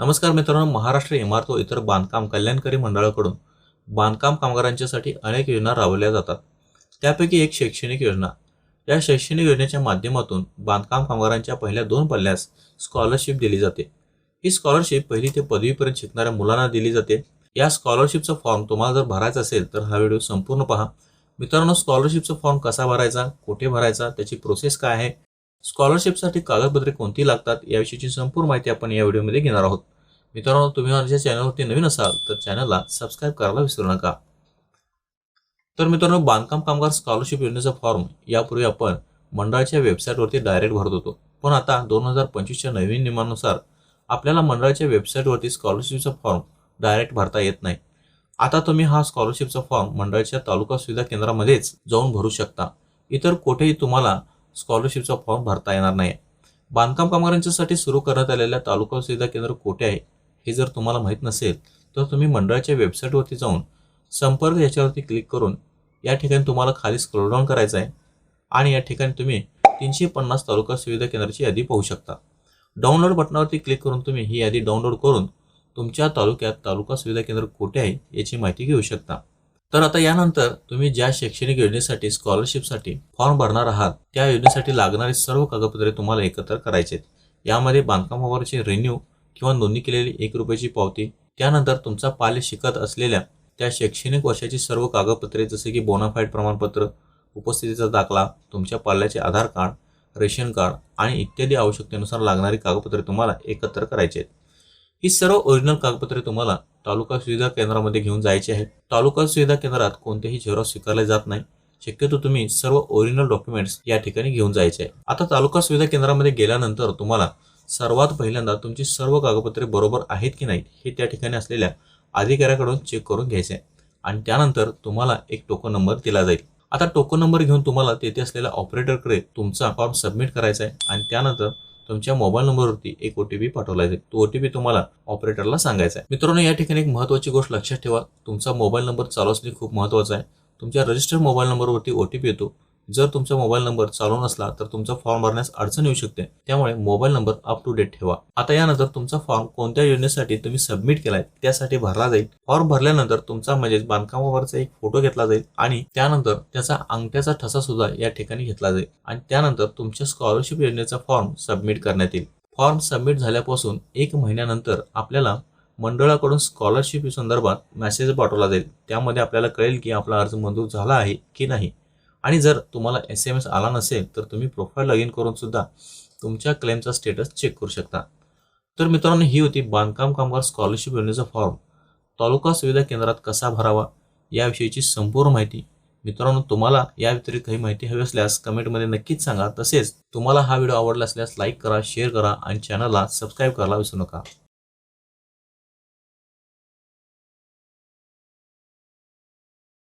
नमस्कार मित्रांनो महाराष्ट्र इमारत व इतर बांधकाम कल्याणकारी मंडळाकडून बांधकाम कामगारांच्यासाठी अनेक योजना राबवल्या जातात. त्यापैकी एक शैक्षणिक योजना. या शैक्षणिक योजनेच्या माध्यमातून बांधकाम कामगारांच्या पहिल्या दोन पल्ल्यास स्कॉलरशिप दिली जाते. ही स्कॉलरशिप पहिली ते पदवीपर्यंत शिकणाऱ्या मुलांना दिली जाते. या स्कॉलरशिपचा फॉर्म तुम्हाला जर भरायचा असेल तर हा व्हिडिओ संपूर्ण पहा. मित्रांनो स्कॉलरशिपचा फॉर्म कसा भरायचा कुठे भरायचा त्याची प्रोसेस काय आहे स्कॉलरशिपसाठी कागदपत्रे कोणती लागतात याविषयीची संपूर्ण माहिती आपण या व्हिडिओमध्ये घेणार आहोत. मित्रांनो तुम्ही माझ्या चॅनलवरती नवीन असाल तर चॅनलला सबस्क्राईब करायला विसरू नका. तर मित्रांनो बांधकाम कामगार स्कॉलरशिप योजनेचा फॉर्म यापूर्वी आपण मंडळाच्या वेबसाईटवरती डायरेक्ट भरत होतो. पण आता दोन हजार पंचवीसच्या नवीन नियमानुसार आपल्याला मंडळाच्या वेबसाईटवरती स्कॉलरशिपचा फॉर्म डायरेक्ट भरता येत नाही. आता तुम्ही हा स्कॉलरशिपचा फॉर्म मंडळाच्या तालुका सुविधा केंद्रामध्येच जाऊन भरू शकता. इतर कुठेही तुम्हाला स्कॉलरशिपचा फॉर्म भरता येणार नाही. बांधकाम कामगारांच्यासाठी सुरू करण्यात आलेल्या तालुका सुविधा केंद्र कोठे आहे हे जर तुम्हाला माहीत नसेल तर तुम्ही मंडळाच्या वेबसाईटवरती जाऊन संपर्क याच्यावरती क्लिक करून या ठिकाणी तुम्हाला खाली स्क्रोलडाऊन करायचं आहे आणि या ठिकाणी तुम्ही तीनशे पन्नास तालुका सुविधा केंद्राची यादी पाहू शकता. डाउनलोड बटनावरती क्लिक करून तुम्ही ही यादी डाउनलोड करून तुमच्या तालुक्यात तालुका सुविधा केंद्र कुठे आहे याची माहिती घेऊ शकता. तर आता यानंतर तुम्ही ज्या शैक्षणिक योजनेसाठी स्कॉलरशिपसाठी फॉर्म भरणार आहात त्या योजनेसाठी लागणारी सर्व कागदपत्रे तुम्हाला एकत्र करायचे आहेत. यामध्ये बांधकामावरचे रिन्यू किंवा नोंदणी केलेली एक रुपयाची पावती त्यानंतर तुमचा पाल्य शिकत असलेल्या त्या शैक्षणिक वर्षाची सर्व कागदपत्रे जसे की बोनाफाईड प्रमाणपत्र उपस्थितीचा दाखला तुमच्या पाल्याचे आधार कार्ड रेशन कार्ड आणि इत्यादी आवश्यकतेनुसार लागणारी कागदपत्रे तुम्हाला एकत्र करायची आहेत. ही सर्व ओरिजिनल कागदपत्रे तुम्हाला तालुका सुविधा केंद्रामध्ये घेऊन जायचे आहेत तालुका सुविधा केंद्रात कोणतेही झेरॉक्स स्वीकारले जात नाही. शक्यतो तुम्ही सर्व ओरिजिनल डॉक्युमेंट्स या ठिकाणी घेऊन जायचे आहे. आता तालुका सुविधा केंद्रामध्ये गेल्यानंतर तुम्हाला सर्वात पहिल्यांदा तुमची सर्व कागदपत्रे बरोबर आहेत की नाही हे त्या ठिकाणी असलेल्या अधिकाऱ्याकडून चेक करून घ्यायचे आहे. आणि त्यानंतर तुम्हाला एक टोकन नंबर दिला जाईल. आता टोकन नंबर घेऊन तुम्हाला तेथे असलेल्या ऑपरेटरकडे तुमचा फॉर्म सबमिट करायचा आहे. आणि त्यानंतर तुमच्या मोबाईल नंबरवरती एक ओटीपी पाठवला जाईल तो ओटीपी तुम्हाला ऑपरेटरला सांगायचा आहे. मित्रांनो या ठिकाणी एक महत्त्वाची गोष्ट लक्षात ठेवा. तुमचा मोबाईल नंबर चालू असणे खूप महत्त्वाचा आहे. तुमच्या रजिस्टर्ड मोबाईल नंबरवरती ओटीपी येतो. जर तुमचा मोबाईल नंबर चालू नसला तर तुमचा फॉर्म भरण्यास अडचण येऊ शकते. त्यामुळे mobile number up to date ठेवा. आता यानंतर तुमचा फॉर्म कोणत्या योजनेसाठी तुम्ही सबमिट केलाय त्यासाठी भरला जाईल. फॉर्म भरल्यानंतर तुमचा म्हणजेच बांधकामावरचा एक फोटो घेतला जाईल आणि त्यानंतर त्याचा अंगठ्याचा ठसा सुद्धा या ठिकाणी घेतला जाईल. आणि त्यानंतर तुमच्या स्कॉलरशिप योजनेचा फॉर्म सबमिट करण्यात येईल. फॉर्म सबमिट झाल्यापासून एक महिन्यानंतर आपल्याला मंडळाकडून स्कॉलरशिप संदर्भात मेसेज पाठवला जाईल. त्यामध्ये आपल्याला कळेल की आपला अर्ज मंजूर झाला आहे की नाही. आणि जर तुम्हाला एस एम एस आला नसेल तर तुम्ही प्रोफाईल लॉग इन करून सुद्धा तुमच्या क्लेमचा स्टेटस चेक करू शकता. तर मित्रांनो ही होती बांधकाम कामगार स्कॉलरशिप योजनेचा फॉर्म तालुका सुविधा केंद्रात कसा भरावा याविषयीची संपूर्ण माहिती मित्रांनो तुम्हाला या व्यतिरिक्त काही माहिती हवी असल्यास कमेंटमध्ये नक्कीच सांगा. तसेच तुम्हाला हा व्हिडिओ आवडला असल्यास लाईक करा शेअर करा आणि चॅनलला सबस्क्राईब करायला विसरू नका.